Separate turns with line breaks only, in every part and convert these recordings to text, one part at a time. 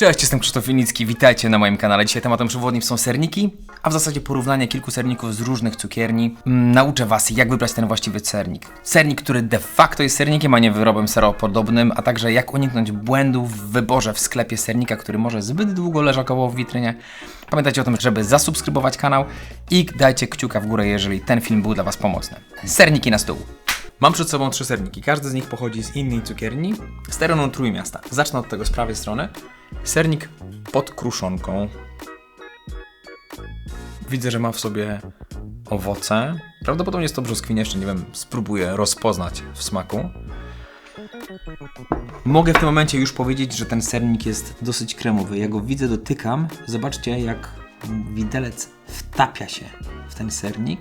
Cześć, jestem Krzysztof Winicki, witajcie na moim kanale. Dzisiaj tematem przewodnim są serniki, a w zasadzie porównanie kilku serników z różnych cukierni. Mm, Nauczę Was, jak wybrać ten właściwy sernik. Sernik, który de facto jest sernikiem, a nie wyrobem seropodobnym, a także jak uniknąć błędów w wyborze w sklepie sernika, który może zbyt długo leżał koło w witrynie. Pamiętajcie o tym, żeby zasubskrybować kanał i dajcie kciuka w górę, jeżeli ten film był dla Was pomocny. Serniki na stół. Mam przed sobą trzy serniki. Każdy z nich pochodzi z innej cukierni z terenu Trójmiasta. Zacznę od tego z prawej strony. Sernik pod kruszonką. Widzę, że ma w sobie owoce. Prawdopodobnie jest to brzoskwinia, jeszcze nie wiem, spróbuję rozpoznać w smaku. Mogę w tym momencie już powiedzieć, że ten sernik jest dosyć kremowy. Ja go widzę, dotykam. Zobaczcie, jak widelec wtapia się w ten sernik.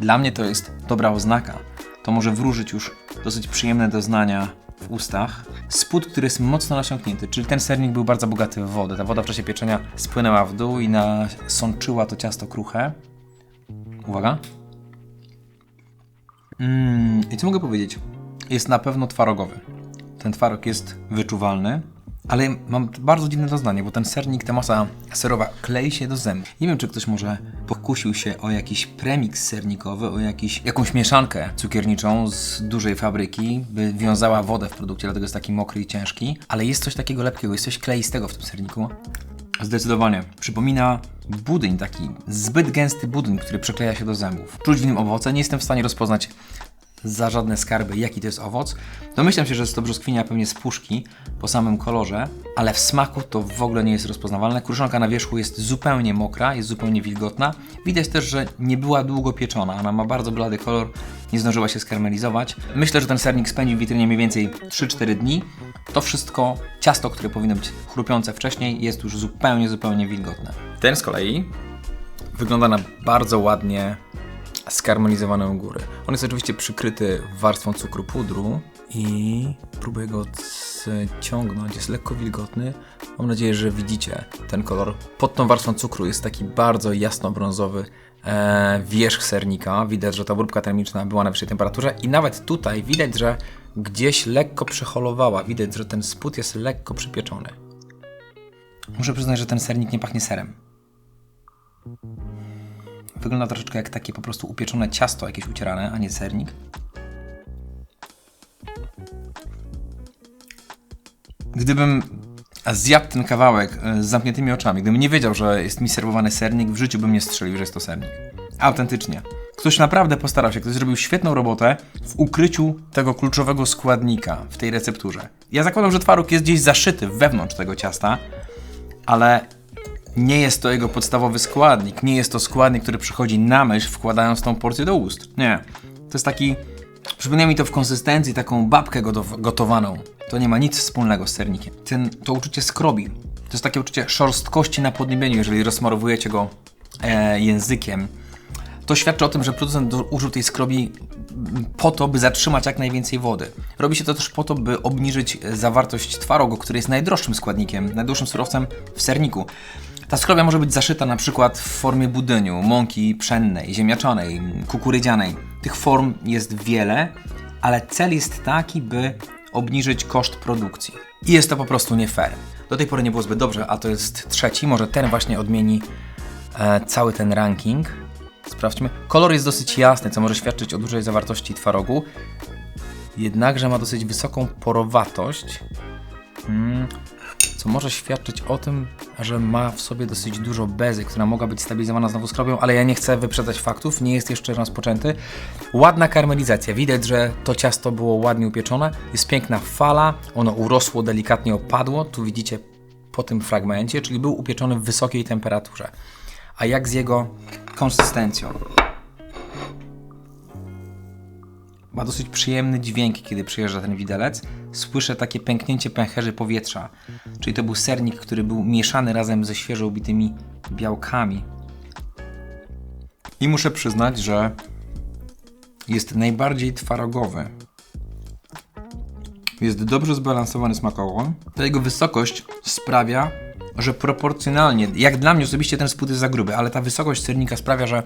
Dla mnie to jest dobra oznaka. To może wróżyć już dosyć przyjemne doznania ustach. Spód, który jest mocno nasiąknięty, czyli ten sernik był bardzo bogaty w wodę. Ta woda w czasie pieczenia spłynęła w dół i nasączyła to ciasto kruche. Uwaga. Mm, I co mogę powiedzieć? Jest na pewno twarogowy. Ten twaróg jest wyczuwalny, ale mam bardzo dziwne doznanie, bo ten sernik, ta masa serowa klei się do zębów. Nie wiem, czy ktoś może pokusił się o jakiś premiks sernikowy, o jakiś, jakąś mieszankę cukierniczą z dużej fabryki, by wiązała wodę w produkcie, dlatego jest taki mokry i ciężki, ale jest coś takiego lepkiego, jest coś kleistego w tym serniku. Zdecydowanie. Przypomina budyń, taki zbyt gęsty budyń, który przykleja się do zębów. Czuć w nim owoce, nie jestem w stanie rozpoznać za żadne skarby, jaki to jest owoc. Domyślam się, że jest to brzoskwinia pewnie z puszki po samym kolorze, ale w smaku to w ogóle nie jest rozpoznawalne. Kruszonka na wierzchu jest zupełnie mokra, jest zupełnie wilgotna. Widać też, że nie była długo pieczona. Ona ma bardzo blady kolor, nie zdążyła się skarmelizować. Myślę, że ten sernik spędzi w witrynie mniej więcej 3-4 dni. To wszystko, ciasto, które powinno być chrupiące wcześniej, jest już zupełnie, zupełnie wilgotne. Ten z kolei wygląda na bardzo ładnie skarmelizowany u góry. On jest oczywiście przykryty warstwą cukru pudru i próbuję go odciągnąć. Jest lekko wilgotny. Mam nadzieję, że widzicie ten kolor. Pod tą warstwą cukru jest taki bardzo jasno-brązowy e, wierzch sernika. Widać, że ta obróbka termiczna była na wyższej temperaturze i nawet tutaj widać, że gdzieś lekko przeholowała. Widać, że ten spód jest lekko przypieczony. Muszę przyznać, że ten sernik nie pachnie serem. Wygląda troszeczkę jak takie po prostu upieczone ciasto jakieś ucierane, a nie sernik. Gdybym zjadł ten kawałek e, z zamkniętymi oczami, gdybym nie wiedział, że jest mi serwowany sernik, w życiu bym nie strzelił, że jest to sernik. Autentycznie. Ktoś naprawdę postarał się, ktoś zrobił świetną robotę w ukryciu tego kluczowego składnika w tej recepturze. Ja zakładam, że twaróg jest gdzieś zaszyty wewnątrz tego ciasta, ale nie jest to jego podstawowy składnik. Nie jest to składnik, który przychodzi na myśl, wkładając tą porcję do ust. Nie. To jest taki. Przypomina mi to w konsystencji taką babkę gotowaną. To nie ma nic wspólnego z sernikiem. Ten, to uczucie skrobi. To jest takie uczucie szorstkości na podniebieniu, jeżeli rozmarowujecie go e, językiem. To świadczy o tym, że producent użył tej skrobi po to, by zatrzymać jak najwięcej wody. Robi się to też po to, by obniżyć zawartość twarogu, który jest najdroższym składnikiem, najdroższym surowcem w serniku. Ta skrobia może być zaszyta na przykład w formie budyniu, mąki pszennej, ziemniaczanej, kukurydzianej. Tych form jest wiele, ale cel jest taki, by obniżyć koszt produkcji. I jest to po prostu nie fair. Do tej pory nie było zbyt dobrze, a to jest trzeci. Może ten właśnie odmieni e, cały ten ranking. Sprawdźmy. Kolor jest dosyć jasny, co może świadczyć o dużej zawartości twarogu. Jednakże ma dosyć wysoką porowatość. Hmm co może świadczyć o tym, że ma w sobie dosyć dużo bezy, która mogła być stabilizowana znowu skrobią, ale ja nie chcę wyprzedzać faktów, nie jest jeszcze rozpoczęty. Ładna karmelizacja, widać, że to ciasto było ładnie upieczone, jest piękna fala, ono urosło, delikatnie opadło, tu widzicie po tym fragmencie, czyli był upieczony w wysokiej temperaturze. A jak z jego konsystencją? Ma dosyć przyjemny dźwięk, kiedy przyjeżdża ten widelec. Słyszę takie pęknięcie pęcherzy powietrza. Czyli to był sernik, który był mieszany razem ze świeżo ubitymi białkami. I muszę przyznać, że jest najbardziej twarogowy. Jest dobrze zbalansowany smakowo. Ta jego wysokość sprawia, że proporcjonalnie, jak dla mnie osobiście ten spód jest za gruby, ale ta wysokość sernika sprawia, że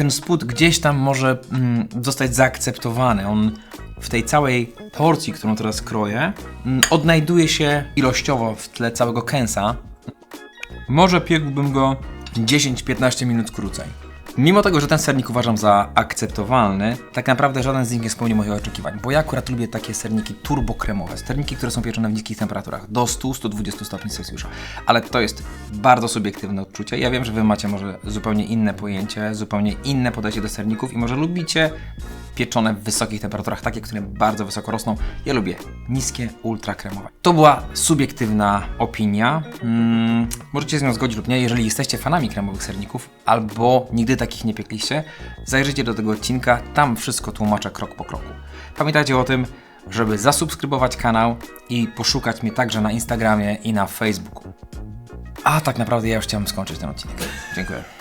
ten spód gdzieś tam może mm, zostać zaakceptowany. On w tej całej porcji, którą teraz kroję, mm, odnajduje się ilościowo w tle całego kęsa. Może piekłbym go 10-15 minut krócej. Mimo tego, że ten sernik uważam za akceptowalny, tak naprawdę żaden z nich nie spełnił moich oczekiwań, bo ja akurat lubię takie serniki turbokremowe, serniki, które są pieczone w niskich temperaturach, do 100-120 stopni Celsjusza. Ale to jest bardzo subiektywne odczucie. Ja wiem, że Wy macie może zupełnie inne pojęcie, zupełnie inne podejście do serników i może lubicie pieczone w wysokich temperaturach, takie, które bardzo wysoko rosną. Ja lubię niskie, ultrakremowe. To była subiektywna opinia. Mm, możecie z nią zgodzić lub nie. Jeżeli jesteście fanami kremowych serników, albo nigdy takich nie piekliście, zajrzyjcie do tego odcinka. Tam wszystko tłumaczę krok po kroku. Pamiętajcie o tym, żeby zasubskrybować kanał i poszukać mnie także na Instagramie i na Facebooku. A tak naprawdę ja już chciałem skończyć ten odcinek. Dziękuję.